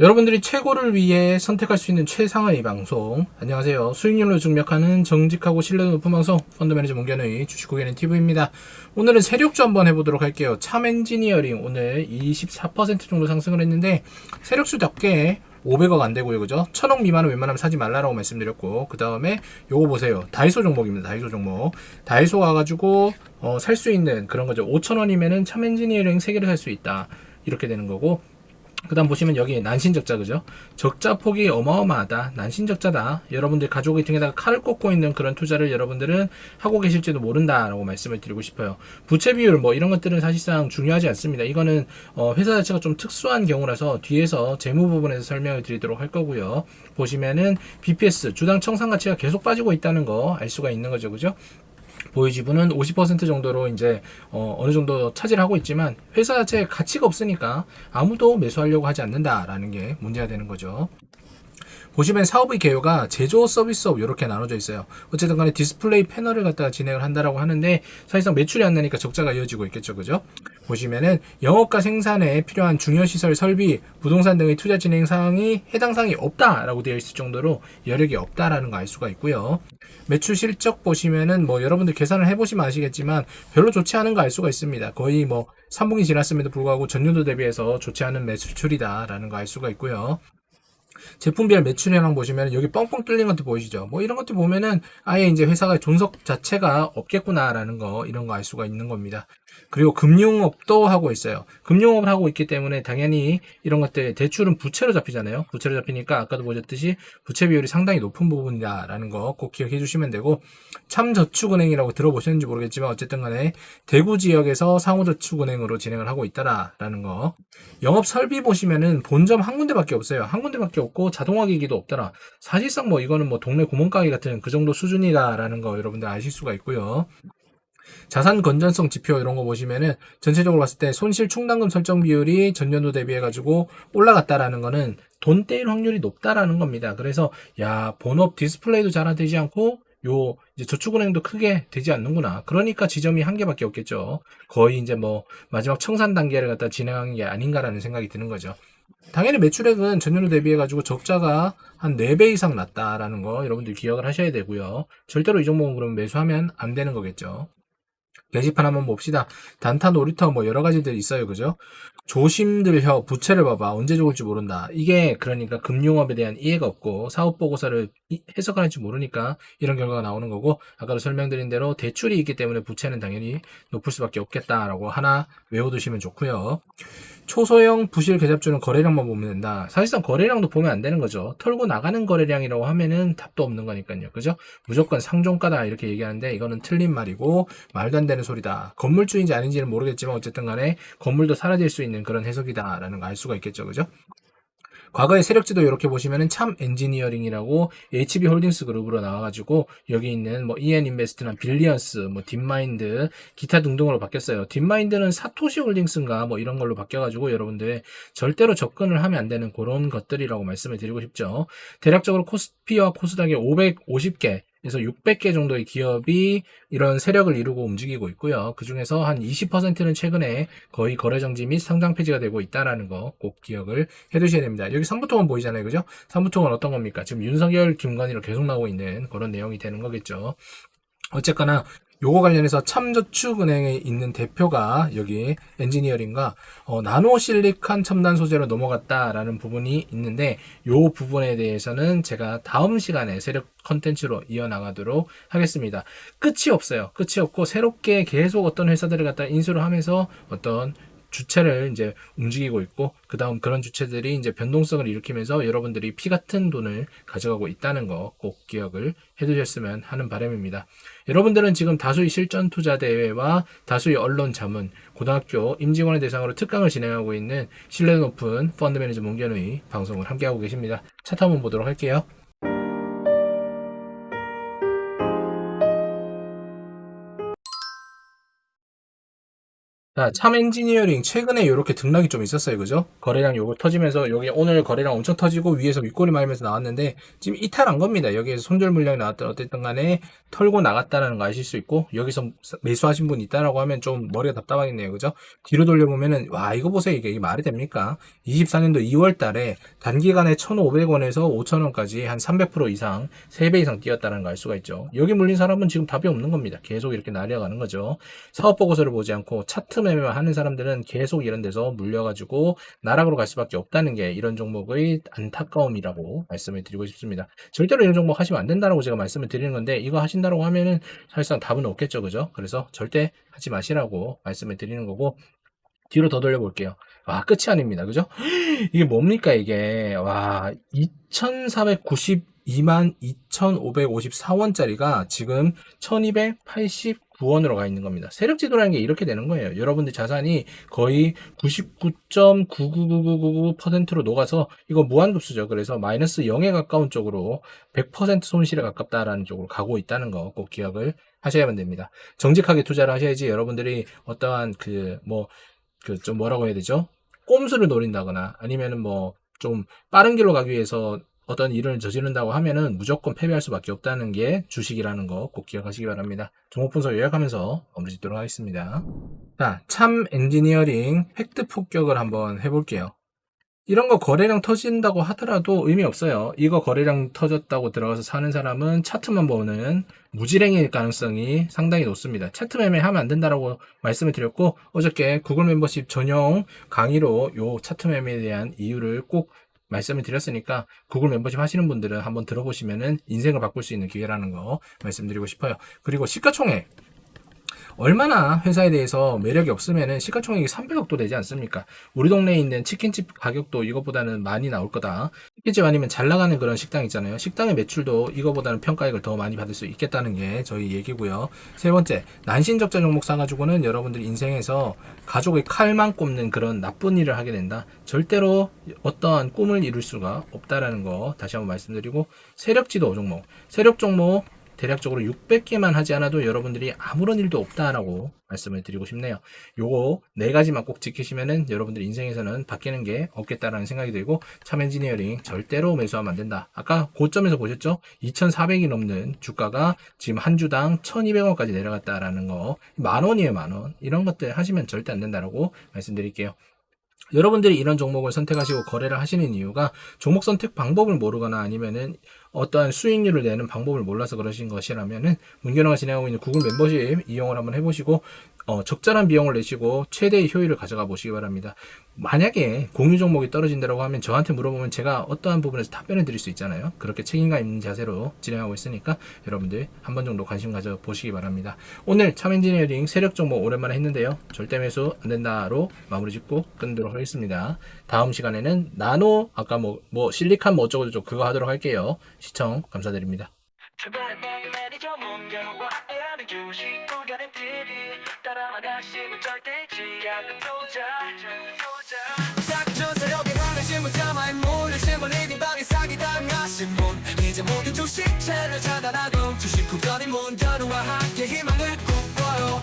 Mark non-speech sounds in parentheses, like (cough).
여러분들이 최고를 위해 선택할 수 있는 최상의 방송. 안녕하세요. 수익률로 증명하는 정직하고 신뢰도 높은 방송, 펀드 매니저 문견의 주식 고객는 TV입니다. 오늘은 세력주 한번 해보도록 할게요. 참 엔지니어링 오늘 24% 정도 상승을 했는데, 세력주답게 500억 안 되고요, 그죠? 1000억 미만은 웬만하면 사지 말라라고 말씀드렸고, 그 다음에 요거 보세요. 다이소 종목입니다. 다이소 종목. 다이소 가가지고, 어, 살 수 있는 그런 거죠. 5천원이면은 참 엔지니어링 3개를 살 수 있다. 이렇게 되는 거고, 그 다음 보시면 여기 난신적자 그죠? 적자 폭이 어마어마하다. 난신적자다. 여러분들 가족의 등에다가 칼을 꽂고 있는 그런 투자를 여러분들은 하고 계실지도 모른다 라고 말씀을 드리고 싶어요. 부채 비율 뭐 이런 것들은 사실상 중요하지 않습니다. 이거는 어 회사 자체가 좀 특수한 경우라서 뒤에서 재무 부분에서 설명을 드리도록 할 거고요. 보시면은 BPS 주당 청산 가치가 계속 빠지고 있다는 거 알 수가 있는 거죠. 그죠? 보유 지분은 50% 정도로 이제 어, 어느 정도 차지를 하고 있지만 회사 자체에 가치가 없으니까 아무도 매수하려고 하지 않는다라는 게 문제가 되는 거죠. 보시면 사업의 개요가 제조 서비스업 이렇게 나눠져 있어요. 어쨌든 간에 디스플레이 패널을 갖다가 진행을 한다라고 하는데 사실상 매출이 안 나니까 적자가 이어지고 있겠죠. 그죠? 보시면은 영업과 생산에 필요한 중요 시설 설비, 부동산 등의 투자 진행 사항이 해당 사항이 없다라고 되어 있을 정도로 여력이 없다라는 거 알 수가 있고요. 매출 실적 보시면은 뭐 여러분들 계산을 해보시면 아시겠지만 별로 좋지 않은 거 알 수가 있습니다. 거의 뭐 3분기 지났음에도 불구하고 전년도 대비해서 좋지 않은 매출이다라는 거 알 수가 있고요. 제품별 매출 현황 보시면 여기 뻥뻥 뚫린 것들 보이시죠? 뭐 이런 것들 보면은 아예 이제 회사가 존속 자체가 없겠구나라는 거 이런 거 알 수가 있는 겁니다. 그리고 금융업도 하고 있어요. 금융업을 하고 있기 때문에 당연히 이런 것들 대출은 부채로 잡히잖아요. 부채로 잡히니까 아까도 보셨듯이 부채 비율이 상당히 높은 부분이다라는 거 꼭 기억해 주시면 되고 참저축은행이라고 들어보셨는지 모르겠지만 어쨌든 간에 대구 지역에서 상호저축은행으로 진행을 하고 있다라는 거. 영업 설비 보시면은 본점 한 군데밖에 없어요. 한 군데밖에 없고 자동화 기기도 없더라. 사실상 뭐 이거는 뭐 동네 구멍가게 같은 그 정도 수준이다라는 거 여러분들 아실 수가 있고요. 자산 건전성 지표 이런 거 보시면은 전체적으로 봤을 때 손실 충당금 설정 비율이 전년도 대비해 가지고 올라갔다라는 거는 돈 떼일 확률이 높다라는 겁니다. 그래서 야 본업 디스플레이도 잘되지 않고 요 이제 저축은행도 크게 되지 않는구나. 그러니까 지점이 한 개밖에 없겠죠. 거의 이제 뭐 마지막 청산 단계를 갖다 진행한 게 아닌가라는 생각이 드는 거죠. 당연히 매출액은 전년도 대비해 가지고 적자가 한 4배 이상 났다라는 거 여러분들 기억을 하셔야 되고요. 절대로 이 종목은 그러면 매수하면 안 되는 거겠죠. 게시판 한번 봅시다. 단타 놀이터 뭐 여러 가지들 있어요. 그죠? 조심들 혀 부채를 봐봐. 언제 죽을지 모른다. 이게 그러니까 금융업에 대한 이해가 없고 사업 보고서를 해석을 할지 모르니까 이런 결과가 나오는 거고 아까도 설명드린 대로 대출이 있기 때문에 부채는 당연히 높을 수밖에 없겠다라고 하나 외워두시면 좋고요. 초소형 부실 계좌주는 거래량만 보면 된다. 사실상 거래량도 보면 안 되는 거죠. 털고 나가는 거래량이라고 하면은 답도 없는 거니까요. 그죠? 무조건 상종가다 이렇게 얘기하는데 이거는 틀린 말이고 말도 안 되는 소리다. 건물주인지 아닌지는 모르겠지만 어쨌든 간에 건물도 사라질 수 있는 그런 해석이다라는 거 알 수가 있겠죠. 그죠? 과거의 세력지도 이렇게 보시면은 참 엔지니어링이라고 HB 홀딩스 그룹으로 나와가지고 여기 있는 뭐 EN 인베스트나 빌리언스, 뭐 딥마인드, 기타 등등으로 바뀌었어요. 딥마인드는 사토시 홀딩스인가 뭐 이런 걸로 바뀌어가지고 여러분들 절대로 접근을 하면 안 되는 그런 것들이라고 말씀을 드리고 싶죠. 대략적으로 코스피와 코스닥이 550개 그래서 600개 정도의 기업이 이런 세력을 이루고 움직이고 있고요. 그 중에서 한 20%는 최근에 거의 거래 정지 및 상장 폐지가 되고 있다라는 거 꼭 기억을 해 두셔야 됩니다. 여기 삼부통은 보이잖아요. 그죠? 삼부통은 어떤 겁니까? 지금 윤석열, 김관희로 계속 나오고 있는 그런 내용이 되는 거겠죠. 어쨌거나 요거 관련해서 참저축은행에 있는 대표가 여기 엔지니어링과 어, 나노실리칸 첨단 소재로 넘어갔다라는 부분이 있는데 요 부분에 대해서는 제가 다음 시간에 세력 컨텐츠로 이어나가도록 하겠습니다. 끝이 없어요. 끝이 없고 새롭게 계속 어떤 회사들을 갖다 인수를 하면서 어떤 주체를 이제 움직이고 있고 그 다음 그런 주체들이 이제 변동성을 일으키면서 여러분들이 피 같은 돈을 가져가고 있다는 거 꼭 기억을 해두셨으면 하는 바람입니다. 여러분들은 지금 다수의 실전 투자 대회와 다수의 언론 자문, 고등학교 임직원을 대상으로 특강을 진행하고 있는 신뢰 높은 펀드 매니저 문견의 방송을 함께하고 계십니다. 차트 한번 보도록 할게요. 자, 참 엔지니어링 최근에 이렇게 등락이 좀 있었어요. 그죠? 거래량 요거 터지면서 여기 오늘 거래량 엄청 터지고 위에서 윗꼬리 말면서 나왔는데 지금 이탈한 겁니다. 여기에서 손절 물량이 나왔든 어쨌든 간에 털고 나갔다는 거 아실 수 있고 여기서 매수하신 분 있다라고 하면 좀 머리가 답답하겠네요. 그죠? 뒤로 돌려보면은 와 이거 보세요. 이게, 이게 말이 됩니까? 24년도 2월 달에 단기간에 1,500원에서 5,000원까지 한 300% 이상 3배 이상 뛰었다는 걸알 수가 있죠. 여기 물린 사람은 지금 답이 없는 겁니다. 계속 이렇게 날려가는 거죠. 사업 보고서를 보지 않고 차트 매매만 하는 사람들은 계속 이런 데서 물려가지고 나락으로 갈 수밖에 없다는 게 이런 종목의 안타까움이라고 말씀을 드리고 싶습니다. 절대로 이런 종목 하시면 안 된다라고 제가 말씀을 드리는 건데 이거 하신다고 하면은 사실상 답은 없겠죠, 그죠? 그래서 절대 하지 마시라고 말씀을 드리는 거고 뒤로 더 돌려볼게요. 와, 끝이 아닙니다. 그죠? (gasps) 이게 뭡니까, 이게. 와, 2,492만 2,554원짜리가 지금 1,289 원으로 가 있는 겁니다. 세력 지도라는 게 이렇게 되는 거예요. 여러분들 자산이 거의 99.99999%로 녹아서 이거 무한급수죠. 그래서 마이너스 0에 가까운 쪽으로 100% 손실에 가깝다라는 쪽으로 가고 있다는 거 꼭 기억을 하셔야만 됩니다. 정직하게 투자를 하셔야지 여러분들이 어떠한 그 뭐 그 좀 뭐라고 해야 되죠? 꼼수를 노린다거나 아니면은 뭐 좀 빠른 길로 가기 위해서 어떤 일을 저지른다고 하면은 무조건 패배할 수밖에 없다는 게 주식이라는 거 꼭 기억하시기 바랍니다. 종목 분석 요약하면서 마무리 짓도록 하겠습니다. 자, 참 엔지니어링 팩트 폭격을 한번 해볼게요. 이런 거 거래량 터진다고 하더라도 의미 없어요. 이거 거래량 터졌다고 들어가서 사는 사람은 차트만 보는 무지랭이일 가능성이 상당히 높습니다. 차트 매매하면 안 된다라고 말씀을 드렸고 어저께 구글 멤버십 전용 강의로 요 차트 매매에 대한 이유를 꼭 말씀을 드렸으니까 구글 멤버십 하시는 분들은 한번 들어보시면은 인생을 바꿀 수 있는 기회라는 거 말씀드리고 싶어요. 그리고 시가총액 얼마나 회사에 대해서 매력이 없으면은 시가총액이 300억도 되지 않습니까? 우리 동네에 있는 치킨집 가격도 이것보다는 많이 나올 거다. 치킨집 아니면 잘 나가는 그런 식당 있잖아요. 식당의 매출도 이거보다는 평가액을 더 많이 받을 수 있겠다는 게 저희 얘기고요. 세 번째, 난신 적자 종목 사가지고는 여러분들 인생에서 가족의 칼만 꼽는 그런 나쁜 일을 하게 된다. 절대로 어떠한 꿈을 이룰 수가 없다라는 거 다시 한번 말씀드리고 세력 지도 종목, 세력 종목 대략적으로 600개만 하지 않아도 여러분들이 아무런 일도 없다라고 말씀을 드리고 싶네요. 요거 네 가지만 꼭 지키시면은 여러분들 인생에서는 바뀌는 게 없겠다라는 생각이 들고 참 엔지니어링 절대로 매수하면 안 된다. 아까 고점에서 보셨죠? 2,400이 넘는 주가가 지금 한 주당 1,200원까지 내려갔다라는 거. 만 원이에요, 만 원. 이런 것들 하시면 절대 안 된다라고 말씀드릴게요. 여러분들이 이런 종목을 선택하시고 거래를 하시는 이유가 종목 선택 방법을 모르거나 아니면은 어떠한 수익률을 내는 방법을 몰라서 그러신 것이라면은 문경화가 진행하고 있는 구글 멤버십 이용을 한번 해보시고 어, 적절한 비용을 내시고 최대의 효율을 가져가 보시기 바랍니다. 만약에 공유 종목이 떨어진다고 하면 저한테 물어보면 제가 어떠한 부분에서 답변을 드릴 수 있잖아요. 그렇게 책임감 있는 자세로 진행하고 있으니까 여러분들 한 번 정도 관심 가져 보시기 바랍니다. 오늘 참 엔지니어링 세력 종목 오랜만에 했는데요. 절대 매수 안 된다로 마무리 짓고 끊도록 하겠습니다. 다음 시간에는 나노 아까 뭐, 뭐 실리칸 뭐 어쩌고 저쩌고 그거 하도록 할게요. 시청 감사드립니다. 이제 모두 주식채를 차단하고 주식 구간의 문자루와 함께 희망을 꿈꿔요